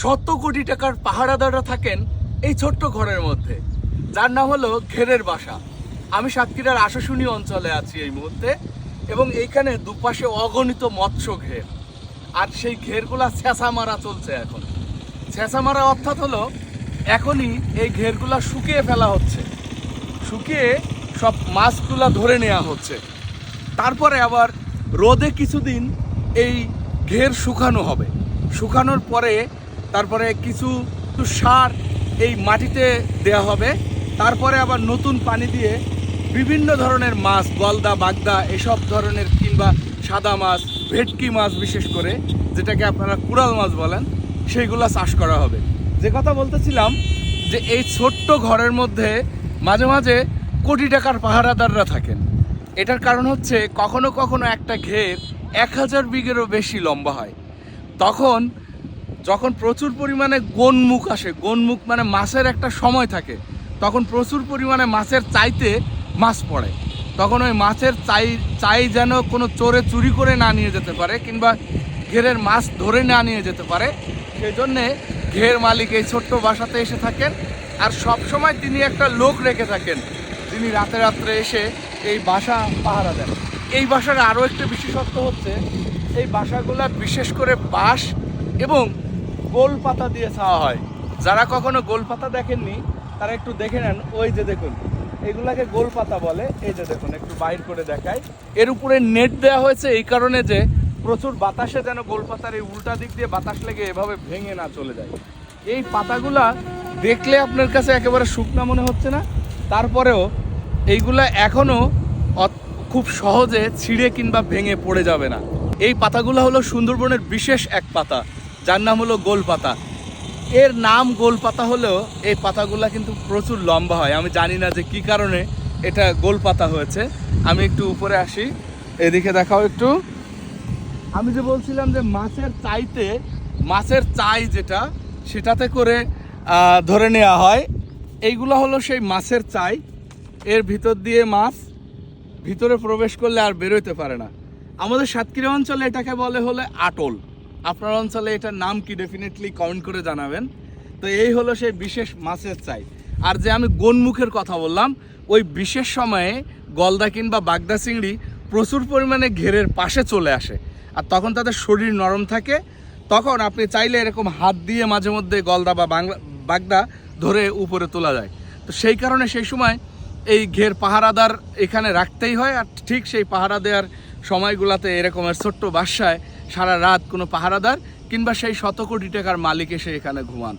শত কোটি টাকার পাহারাদাররা থাকেন এই ছোট্ট ঘরের মধ্যে। যার নাম হলো ঘেরের বাসা। আমি সাতক্ষীরার আশাশুনি অঞ্চলে আছি এই মুহূর্তে এবং এইখানে দুপাশে অগণিত মৎস্য ঘের। আর সেই ঘেরগুলা ছ্যাঁচা মারা চলছে এখন। ছ্যাঁচা মারা অর্থাৎ হলো এখনই এই ঘেরগুলা শুকিয়ে ফেলা হচ্ছে। শুকিয়ে সব মাছগুলা ধরে নেওয়া হচ্ছে। তারপরে আবার রোদে কিছুদিন এই ঘের শুকানো হবে। শুকানোর পরে তারপরে কিছু সার এই মাটিতে দেয়া হবে। তারপরে আবার নতুন পানি দিয়ে বিভিন্ন ধরনের মাছ, গলদা, বাগদা এসব ধরনের কিংবা সাদা মাছ, ভেটকি মাছ বিশেষ করে, যেটাকে আপনারা কুড়াল মাছ বলেন, সেইগুলা চাষ করা হবে। যে কথা বলতেছিলাম যে এই ছোট্ট ঘরের মধ্যে মাঝে মাঝে কোটি টাকার পাহারাদাররা থাকেন। এটার কারণ হচ্ছে কখনো কখনো একটা ঘের এক হাজার বিঘেরও বেশি লম্বা হয়। তখন যখন প্রচুর পরিমাণে গোনমুখ আসে, গোনমুখ মানে মাছের একটা সময় থাকে, তখন প্রচুর পরিমাণে মাছের চাইতে মাছ পড়ে। তখন ওই মাছের চাই চাই যেন কোনো চোরে চুরি করে না নিয়ে যেতে পারে কিংবা ঘেরের মাছ ধরে না নিয়ে যেতে পারে সেই জন্যে ঘের মালিক এই ছোট্ট বাসাতে এসে থাকেন আর সব সময় তিনি একটা লোক রেখে থাকেন। তিনি রাতে রাত্রে এসে এই বাসা পাহারা দেন। এই বাসার আরও একটা বিশেষত্ব হচ্ছে, এই বাসাগুলা বিশেষ করে বাঁশ এবং গোল পাতা দিয়ে ছাওয়া হয়। যারা কখনো গোল পাতা দেখেননি, তারা একটু দেখে নেন, ওই যে দেখুন, এগুলাকে গোল পাতা বলে, এই যে দেখুন, একটু বাইর করে দেখায় এর উপরে নেট দেওয়া হয়েছে এই কারণে যে প্রচুর বাতাসে যেন গোল পাতার এই উল্টা দিক দিয়ে বাতাস লেগে এভাবে ভেঙে না চলে যায়। এই পাতাগুলা দেখলে আপনার কাছে একেবারে শুকনা মনে হচ্ছে না? তারপরেও এইগুলা এখনও অত- খুব সহজে ছিঁড়ে কিংবা ভেঙে পড়ে যাবে না। এই পাতাগুলো হলো সুন্দরবনের বিশেষ এক পাতা। যার নাম হলো গোল পাতা এর নাম গোল পাতা হলেও এই পাতাগুলা কিন্তু প্রচুর লম্বা হয়। আমি জানি না যে কি কারণে এটা গোল পাতা হয়েছে। আমি একটু উপরে আসি। এদিকে দেখাও একটু। আমি যে বলছিলাম যে মাছের চাইতে, মাছের চাই যেটা, সেটাতে করে ধরে নেওয়া হয়। এইগুলো হলো সেই মাছের চাই। এর ভিতর দিয়ে মাছ ভিতরে প্রবেশ করলে আর বেরোতে পারে না। আমাদের সাতক্ষীরা অঞ্চলে এটাকে বলে হলে আটল। আপনার অঞ্চলে এটার নাম কি ডেফিনেটলি কমেন্ট করে জানাবেন। তো এই হলো সেই বিশেষ মাছের চাই। আর যে আমি গোনমুখের কথা বললাম, ওই বিশেষ সময়ে গলদা কিংবা বাগদা চিংড়ি প্রচুর পরিমাণে ঘেরের পাশে চলে আসে। আর তখন তাদের শরীর নরম থাকে। তখন আপনি চাইলে এরকম হাত দিয়ে মাঝে মধ্যে গলদা বা বাগদা ধরে উপরে তোলা যায়। তো সেই কারণে সেই সময় এই ঘের পাহারাদার এখানে রাখতেই হয়। আর ঠিক সেই পাহারা দেওয়ার সময়গুলোতে এরকমের ছোট্ট বাসায় সারা রাত কোনো পাহারাদার কিংবা সেই শত কোটি টাকার মালিক এসে এখানে ঘুমান।